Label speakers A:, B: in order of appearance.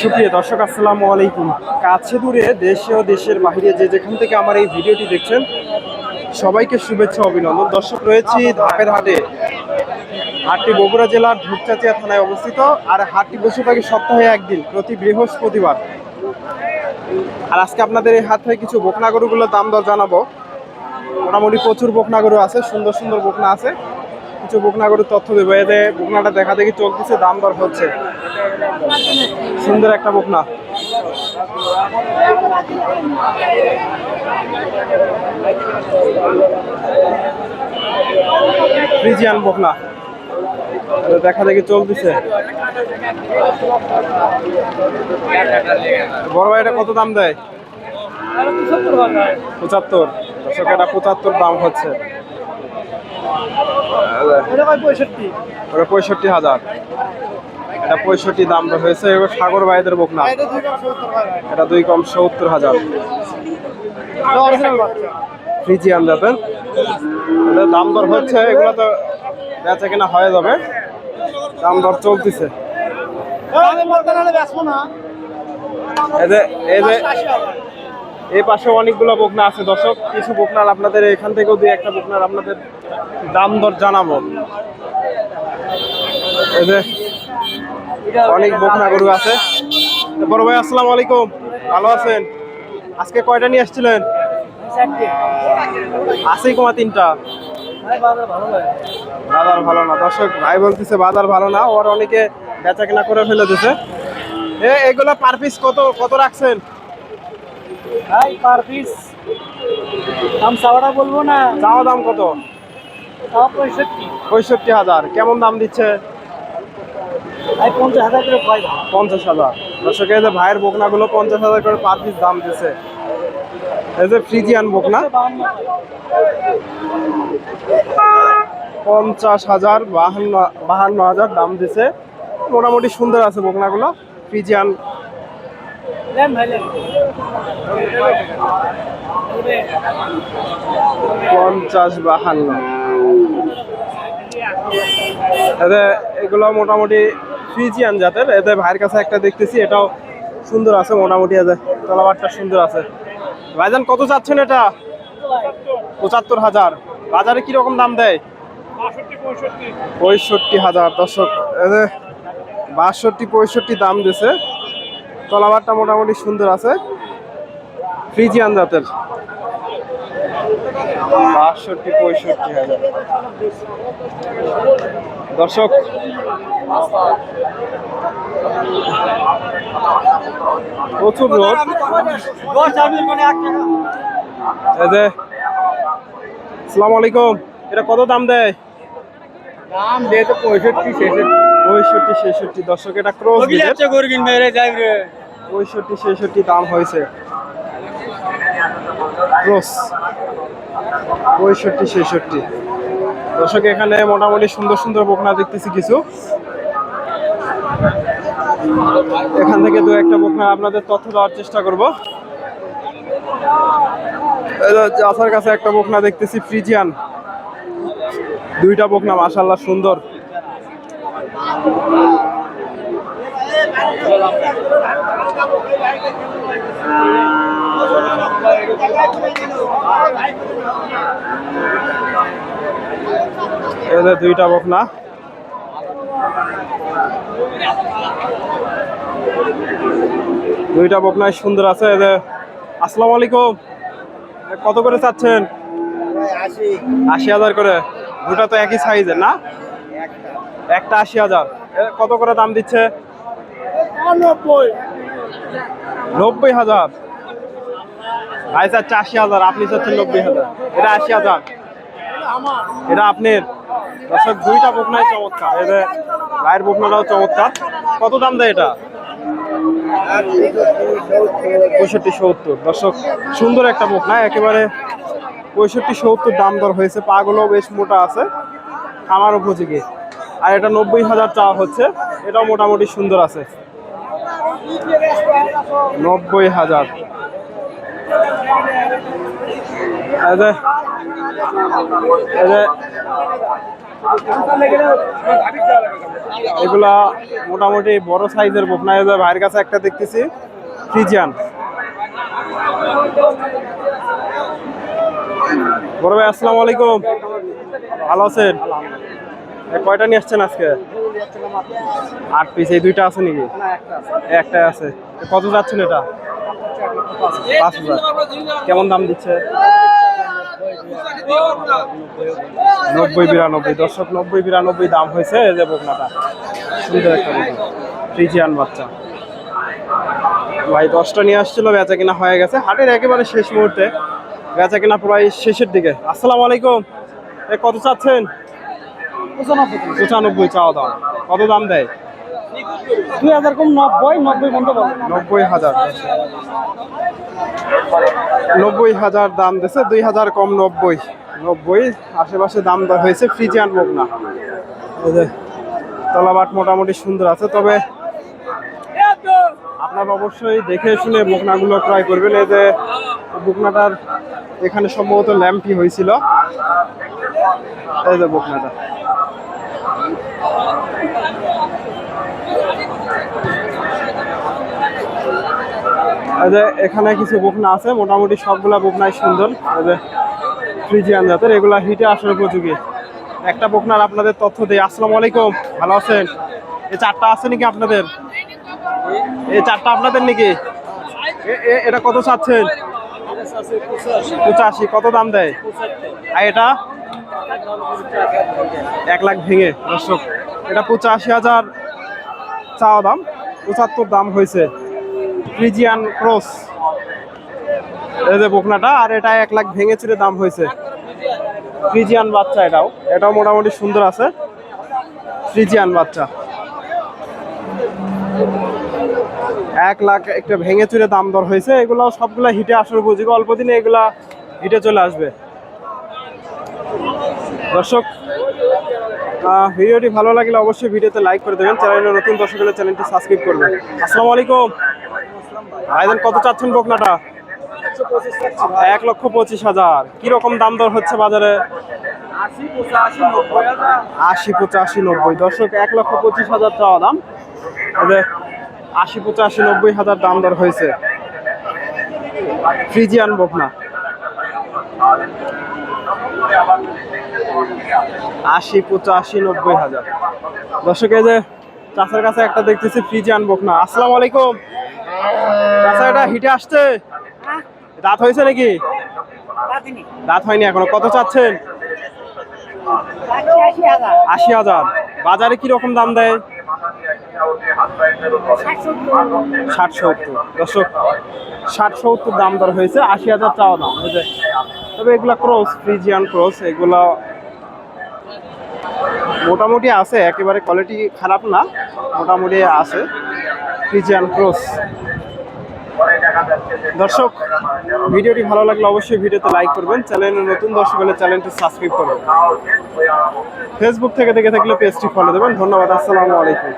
A: সুপ্রিয় দর্শক, আসসালামু আলাইকুম। কাছে দূরে দেশে ও দেশের বাইরে যে যেখান থেকে আমার এই ভিডিওটি দেখছেন, সবাইকে শুভেচ্ছা অভিনন্দন। দর্শক, রয়েছি ধাপের হাটে। হাটটি বগুড়া জেলার ধূপচাচিয়া থানায় অবস্থিত আর হাটটি বসে থাকে সপ্তাহে একদিন, প্রতি বৃহস্পতিবার। আর আজকে আপনাদের এই হাত থেকে কিছু বকনা গরুগুলোর দাম দর জানাব। মোটামুটি প্রচুর বকনা গরু আছে, সুন্দর সুন্দর বকনা আছে। কিছু বকনা গরুর তথ্য দেবো। এতে বকনাটা দেখা দেখি চলতেছে, দাম দর হচ্ছে। সুন্দর একটা বকনা ফ্রিজিয়ান বকনা দেখা দেখি চলতেছে। বড় ভাই এটা কত দাম দেয়? পঁচাত্তর। দর্শক, এটা পঁচাত্তর দাম হচ্ছে। ওটা পঁয়ষট্টি হাজার। এটা পঁয়ষট্টি দাম হয়েছে এবার সাগর ভাইদের বকনা। এটা দুই কম সত্তর হাজার। ফ্রিজিয়ান জাতের। এটা দাম দর হচ্ছে এগুলো তো বেচা কেনা হয়ে যাবে। দাম দর চলতেছে। এই পাশে অনেকগুলো বকনা আছে। দর্শক কিছু বকনার আপনাদের এখান থেকেও দুই একটা বকনার আপনাদের দাম দর জানাব। এই যে অনেক বকনা গরু আছে। বড় ভাই আসসালামু আলাইকুম। ভালো আছেন? আজকে কয়টা নিয়ে আসছিলেন? আছেই কমা তিনটা? বাজার ভালো না। দর্শক ভাই বলতেছে বাজার ভালো না। ওর অনেকে বেচা কেনা করে ফেলে দিছে। এ এগুলো পার পিস কত কত রাখছেন?
B: ভাই পার পিস দাম চাওয়াটা বলব না।
A: চাওয়া দাম কত?
B: পঁয়ষট্টি।
A: হাজার। কেমন দাম দিচ্ছে?
B: ভাই পঞ্চাশ হাজার
A: দর্শক এই যে ভাইয়ের বকনাগুলো পঞ্চাশ হাজার করে পার পিস দাম দিচ্ছে এই যে ফ্রিজিয়ান বকনা। পঞ্চাশ হাজার বাহান্ন বাহান্ন হাজার দাম দিছে। মোটামুটি সুন্দর আছে বকনাগুলো ফ্রিজিয়ান পঞ্চাশ বাহান্ন। এতে এগুলো মোটামুটি ফ্রিজিয়ান জাতের। এতে ভাইয়ের কাছে একটা দেখতেছি, এটাও সুন্দর আছে মোটামুটি এতে। তলাবারটা সুন্দর আছে। ভাইজান, কত চাচ্ছেন এটা? পঁচাত্তর হাজার। বাজারে কীরকম দাম দেয়? পঁয়ষট্টি হাজার। দর্শক বাষট্টি, পঁয়ষট্টি দাম দিছে। তলাবারটা মোটামুটি সুন্দর আছে। ফ্রিজিয়ান জাতের। বাষট্টি পঁয়ষট্টি হাজার। দর্শক প্রচুর রোদ।
B: টাকা
A: এই যে আসসালামু আলাইকুম। এটা কত দাম দেয়?
B: দাম দিয়ে তো পঁয়ষট্টি ছেষট্টি।
A: পঁয়ষট্টি ছেষট্টি। দর্শক এটা ক্রস পঁয়ষট্টি ছেষট্টি দাম হয়েছে। ক্রস পঁয়ষট্টি, ছেষট্টি। দর্শক, এখানে মোটামুটি সুন্দর সুন্দর বকনা দেখতেছি কিছু। এখান থেকে দু একটা বকনা আপনাদের তথ্য দেওয়ার চেষ্টা করব। চাষার কাছে একটা বকনা দেখতেছি, ফ্রিজিয়ান। দুইটা বকনা মাসাল্লাহ সুন্দর। এদের দুইটা বকনা। দুইটা বকনাই সুন্দর আছে এদের আসসালামু আলাইকুম। কত করে চাচ্ছেন? আশি হাজার করে। দুটা তো একই সাইজের না? একটা আশি হাজার। কত করে দাম দিচ্ছে?
B: নব্বই
A: হাজার। ভাই চাচ্ছে আশি হাজার, আপনি চাচ্ছেন নব্বই হাজার। এটা আশি হাজার। এটা আপনার। দর্শক, দুইটা বকনাই চমৎকার। এদের ভাইয়ের বকনাটাও চমৎকার। কত দাম দেয় এটা? পঁয়ষট্টি সত্তর। দর্শক, সুন্দর একটা বকনা। একেবারে পঁয়ষট্টি সত্তর দাম দর হয়েছে। পাগুলো বেশ মোটা আছে। খামার উপযোগী আর এটা নব্বই হাজার চাওয়া হচ্ছে। এটাও মোটামুটি সুন্দর আছে। নব্বই হাজার। এগুলা মোটামুটি বড় সাইজের বকনা। ভাইয়ের কাছে একটা দেখতেছি, ফ্রিজিয়ান। বড় ভাই, আসসালামু আলাইকুম। ভালো আছেন? কয়টা নিয়ে আসছেন আজকে? আট পিস এই দুইটা আছে নাকি? এই একটাই আছে কত যাচ্ছেন এটা? কেমন দাম দিচ্ছে? নব্বই বিরানব্বই। দর্শক, নব্বই বিরানব্বই দাম হয়েছে যে বকনাটা। সুন্দর একটা বকনা। ফ্রিজিয়ান বাচ্চা। ভাই, দশটা নিয়ে আসছিল, বেচা কিনা হয়ে গেছে। হাটের একেবারে শেষ মুহূর্তে। বেচা কিনা প্রায় শেষের দিকে। আসসালামু আলাইকুম। এ, কত চাচ্ছেন? পঁচানব্বই চাওয়া দাম। কত দাম দেয়?
B: দুই হাজার কম নব্বই নব্বই বন্ধ
A: নব্বই হাজার। নব্বই হাজার দাম দিছে, দুই হাজার কম নব্বই। নব্বই, আশেপাশে দাম হয়েছে ফ্রিজে আনব না। এই যে, তলাবাট মোটামুটি সুন্দর আছে, তবে আপনার অবশ্যই দেখে শুনে বকনাগুলো ক্রয় করবেন। এই যে, বকনাটার এখানে সম্ভবত ল্যাম্পটি হয়েছিল। এই যে বকনাটা। যে এখানে কিছু বকনা আছে, মোটামুটি সবগুলা বকনাই সুন্দর। ফ্রিজিয়ান জাতের, এগুলা হিটে আসার উপযোগী। একটা বকনার আপনাদের তথ্য দিই। আসসালামু আলাইকুম, ভালো আছেন? এই চারটা আছে নাকি আপনাদের? এই চারটা আপনাদের নাকি? এটা কত চাচ্ছেন? পঁচাশি। কত দাম দেয়? আর এটা? এক লাখ ভেঙে, দর্শক। এটা পঁচাশি হাজার চাওয়া দাম, পঁচাত্তর দাম হয়েছে। ফ্রিজিয়ান ক্রস এই যে বকনাটা, আর এটা এক লাখ ভেঙে চিরে দাম হয়েছে। ফ্রিজিয়ান বাচ্চা এটাও। এটাও মোটামুটি সুন্দর আছে। ফ্রিজিয়ান বাচ্চা। এক লাখ একটা ভেঙে চুরে দাম দর হয়েছে। এগুলো সবগুলা হিটে আসার উপযোগী অল্প দিনে এগুলা হিটে চলে আসবে। দর্শক ভিডিওটি ভালো লাগলে অবশ্যই ভিডিওতে লাইক করে দেবেন। চ্যানেলে নতুন দর্শক হলে চ্যানেলটি সাবস্ক্রাইব করবেন। আসসালামু আলাইকুম। ভাইজান কত চাচ্ছেন বকনাটা? এক লক্ষ পঁচিশ হাজার। কীরকম দাম দর হচ্ছে বাজারে?
B: আশি পঁচাশি নব্বই।
A: দর্শক, এক লক্ষ পঁচিশ হাজার চাওয়া দাম। আশি পঁচাশি নব্বই হাজার দাম দর হয়েছে। ফ্রিজিয়ান বকনা। আশি পঁচাশি নব্বই হাজার। দর্শক, এই যে চাষের কাছে একটা দেখতেছি ফ্রিজিয়ান বকনা। আসসালামু আলাইকুম। চাষা এটা হিটে আসছে। দাঁত হয়েছে নাকি? দাঁত হয়নি এখনও। কত চাচ্ছেন? আশি হাজার। বাজারে কি রকম দাম দেয়? ষাট সত্তর। দর্শক, ষাট সত্তর দাম দর হয়েছে, আশি হাজার চাওয়া দাম বুঝে তবে এগুলা ক্রস, ফ্রিজিয়ান ক্রস, এগুলা মোটামুটি আছে, একেবারে কোয়ালিটি খারাপ না, মোটামুটি আছে। ফ্রিজিয়ান ক্রস দর্শক, ভিডিওটি ভালো লাগলে অবশ্যই ভিডিওতে লাইক করবেন চ্যানেলে নতুন দর্শক হলে চ্যানেলটি সাবস্ক্রাইব করবেন। ফেসবুক থেকে দেখে থাকলে পেজটি ফলো দেবেন। ধন্যবাদ, আসসালামু আলাইকুম।